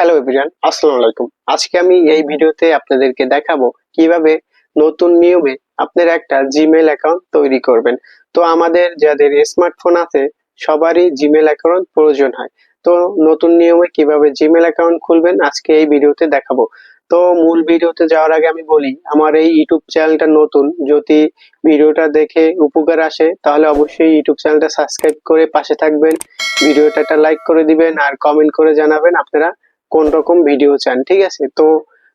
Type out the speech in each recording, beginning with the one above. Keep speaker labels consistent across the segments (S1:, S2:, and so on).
S1: Hello everyone আসসালামু আলাইকুম আজকে আমি এই ভিডিওতে আপনাদেরকে দেখাবো কীভাবে নতুন নিয়মে আপনারা একটা জিমেল অ্যাকাউন্ট তৈরি করবেন। তো আমাদের যাদের স্মার্টফোন আছে, সবারই জিমেল অ্যাকাউন্ট প্রয়োজন হয়। তো নতুন নিয়মে কীভাবে জিমেল অ্যাকাউন্ট খুলবেন, আজকে এই ভিডিওতে দেখাবো। তো মূল ভিডিওতে যাওয়ার আগে আমি বলি, আমার এই ইউটিউব চ্যানেলটা নতুন। যদি ভিডিওটা দেখে উপকার আসে, তাহলে অবশ্যই ইউটিউব চ্যানেলটা সাবস্ক্রাইব করে পাশে থাকবেন। ভিডিওটা একটা লাইক করে দিবেন আর কমেন্ট করে জানাবেন আপনারা কোন রকম ভিডিও চান, ঠিক আছে? তো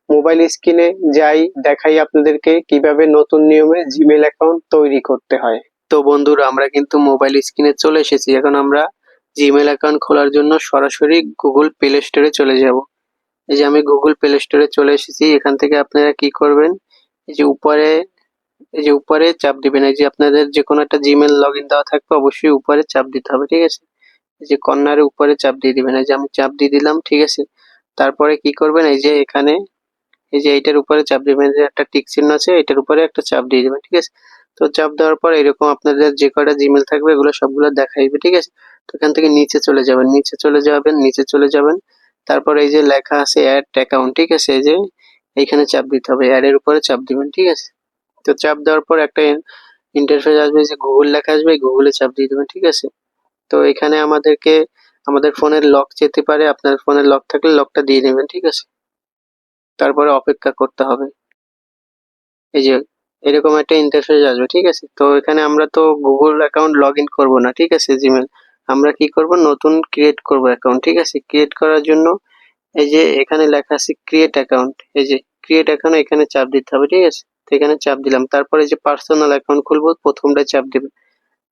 S1: মোবাইল স্ক্রিনে যাই, দেখাই আপনাদেরকে কীভাবে নতুন নিয়মে জিমেল অ্যাকাউন্ট তৈরি করতে হয়। তো বন্ধুরা, আমরা কিন্তু মোবাইল স্ক্রিনে চলে এসেছি। এখন আমরা জিমেল অ্যাকাউন্ট খোলার জন্য সরাসরি গুগল প্লে স্টোরে চলে যাব। এই যে আমি গুগল প্লে স্টোরে চলে এসেছি। এখান থেকে আপনারা কি করবেন? এই যে উপরে, এই যে উপরে চাপ দিবেন। এই যে আপনাদের যে কোনো একটা জিমেল লগ ইন দেওয়া থাকবে, অবশ্যই উপরে চাপ দিতে হবে, ঠিক আছে? এই যে কর্নারে উপরে চাপ দিয়ে দিবেন। এই যে আমি চাপ দিয়ে দিলাম, ঠিক আছে? তারপরে কি করবেন? এই যে এখানে, এই যে এইটার উপরে চাপ দিবেন, যে একটা টিক চিহ্ন আছে, এটার উপরে একটা চাপ দিয়ে দিবেন, ঠিক আছে? তো চাপ দেওয়ার পর এরকম আপনাদের যে কয়টা জিমেল থাকবে, এগুলো সবগুলো দেখাইবে, ঠিক আছে? তো এখান থেকে নিচে চলে যাবেন, নিচে চলে যাবেন, নিচে চলে যাবেন। তারপর এই যে লেখা আছে অ্যাড অ্যাকাউন্ট ঠিক আছে? এই যে এইখানে চাপ দিতে হবে অ্যাড এর উপরে চাপ দিবেন, ঠিক আছে? তো চাপ দেওয়ার পর একটা ইন্টারফেস আসবে যে গুগল লেখা আসবে গুগলে চাপ দিয়ে দেবেন, ঠিক আছে? তো এখানে আমাদেরকে আমাদের ফোনের লক যেতে পারে, আপনার ফোনের লক থাকলে লকটা দিয়ে নেবেন, ঠিক আছে? তারপরে অপেক্ষা করতে হবে। এই যে, এরকম একটা ইন্টারফেস আসবে, ঠিক আছে? তো এখানে আমরা তো গুগল অ্যাকাউন্ট লগ ইন করব না, ঠিক আছে জিমেল আমরা কি করব? নতুন ক্রিয়েট করব অ্যাকাউন্ট ঠিক আছে? ক্রিয়েট করার জন্য এই যে, এখানে লেখা আছে ক্রিয়েট অ্যাকাউন্ট এই যে ক্রিয়েট অ্যাকাউন্ট এখানে চাপ দিতে হবে, ঠিক আছে? তো এখানে চাপ দিলাম। তারপরে যে পার্সোনাল অ্যাকাউন্ট খুলবো প্রথমটা চাপ দেবে,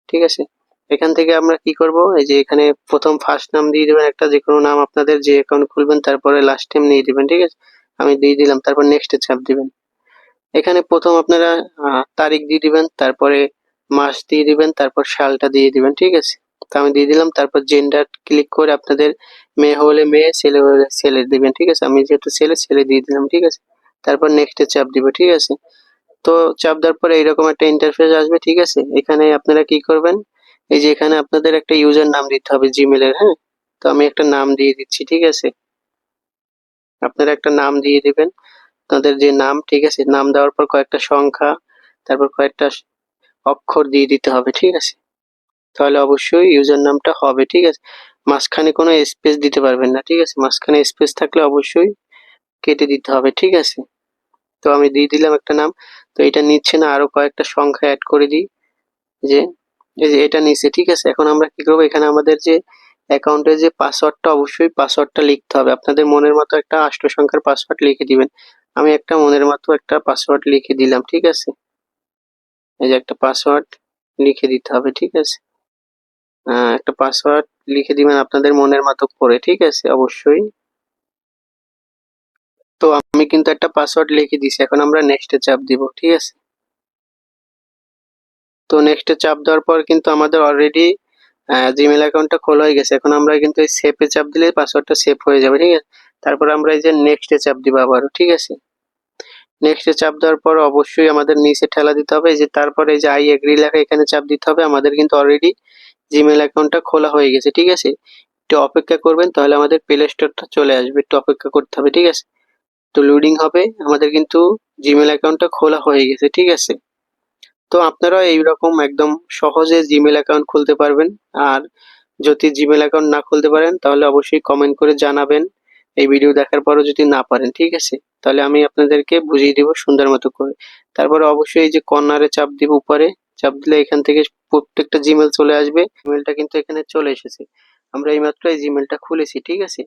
S1: ঠিক আছে? এখান থেকে আমরা কি করব? এই যে এখানে প্রথম ফার্স্ট নাম দিয়ে দিবেন একটা, যে কোনো নাম আপনাদের যে অ্যাকাউন্ট খুলবেন, তারপরে লাস্ট টাইম নিয়ে দিবেন, ঠিক আছে? আমি দিয়ে দিলাম, তারপর নেক্সটে চাপ দিবেন। এখানে প্রথম আপনারা তারিখ দিয়ে দিবেন, তারপরে মাস দিয়ে দিবেন, তারপর সালটা দিয়ে দিবেন, ঠিক আছে? তো আমি দিয়ে দিলাম, তারপর জেন্ডার ক্লিক করে আপনাদের মেয়ে হলে মেয়ে, ছেলে হলে ছেলে দিবেন, ঠিক আছে? আমি যেহেতু ছেলে ছেলে দিয়ে দিলাম, ঠিক আছে? তারপর নেক্সটে চাপ দিব, ঠিক আছে? তো চাপ দেওয়ার পরে এইরকম একটা ইন্টারফেস আসবে, ঠিক আছে? এখানে আপনারা কি করবেন? এই যে এখানে আপনাদের একটা ইউজার নাম দিতে হবে জিমেলের হ্যাঁ? তো আমি একটা নাম দিয়ে দিচ্ছি, ঠিক আছে? আপনারা একটা নাম দিয়ে দিবেন। আপনাদের যে নাম, ঠিক আছে? নাম দেওয়ার পর কয়েকটা সংখ্যা, তারপর কয়েকটা অক্ষর দিয়ে দিতে হবে, ঠিক আছে? তাহলে অবশ্যই ইউজার নামটা হবে, ঠিক আছে? মাঝখানে কোনো স্পেস দিতে পারবেন না, ঠিক আছে? মাঝখানে স্পেস থাকলে অবশ্যই কেটে দিতে হবে, ঠিক আছে? তো আমি দিয়ে দিলাম একটা নাম। তো এটা নিচ্ছে না আরও কয়েকটা সংখ্যা অ্যাড করে দিই, যে এই যে এটা নিচে ঠিক আছে? এখন আমরা কি করব? এখানে আমাদের যে অ্যাকাউন্টের যে পাসওয়ার্ডটা অবশ্যই পাসওয়ার্ডটা লিখতে হবে। আপনাদের মনের মতো একটা আষ্ট সংখ্যার পাসওয়ার্ড লিখে দিবেন। আমি একটা মনের মতো একটা পাসওয়ার্ড লিখে দিলাম, ঠিক আছে? এই যে একটা পাসওয়ার্ড লিখে দিতে হবে, ঠিক আছে? একটা পাসওয়ার্ড লিখে দিবেন আপনাদের মনের মতো করে, ঠিক আছে? অবশ্যই। তো আমি কিন্তু একটা পাসওয়ার্ড লিখে দিছি। এখন আমরা নেক্সটে চাপ দিব, ঠিক আছে? তো নেক্সটে চাপ দেওয়ার পর কিন্তু আমাদের অলরেডি জিমেল অ্যাকাউন্টটা খোলা হয়ে গেছে। এখন আমরা কিন্তু এই সেভে চাপ দিলে পাসওয়ার্ডটা সেভ হয়ে যাবে, ঠিক আছে? তারপর আমরা এই যে নেক্সটে চাপ দিব আবারও, ঠিক আছে? নেক্সটে চাপ দেওয়ার পর অবশ্যই আমাদের নিচে ঠেলা দিতে হবে। যে তারপরে এই যে আই এগ্রি লেখা এখানে চাপ দিতে হবে। আমাদের কিন্তু অলরেডি জিমেল অ্যাকাউন্টটা খোলা হয়ে গেছে, ঠিক আছে? একটু অপেক্ষা করবেন, তাহলে আমাদের প্লে স্টোরটা চলে আসবে। একটু অপেক্ষা করতে হবে, ঠিক আছে? তো লোডিং হবে। আমাদের কিন্তু জিমেল অ্যাকাউন্টটা খোলা হয়ে গেছে, ঠিক আছে? তো আপনারা এইরকম একদম সহজে জিমেল অ্যাকাউন্ট খুলতে পারবেন। আর যদি জিমেল অ্যাকাউন্ট না খুলতে পারেন, তাহলে অবশ্যই কমেন্ট করে জানাবেন। এই ভিডিও দেখার পরও যদি না পারেন, ঠিক আছে? তাহলে আমি আপনাদেরকে বুঝিয়ে দিব সুন্দর মতো করে। তারপরে অবশ্যই এই যে কর্নারে চাপ দিব উপরে, চাপ দিলে এখান থেকে প্রত্যেকটা জিমেল চলে আসবে। জিমেলটা কিন্তু এখানে চলে এসেছে। আমরা এইমাত্র এই জিমেলটা খুলেছি, ঠিক আছে?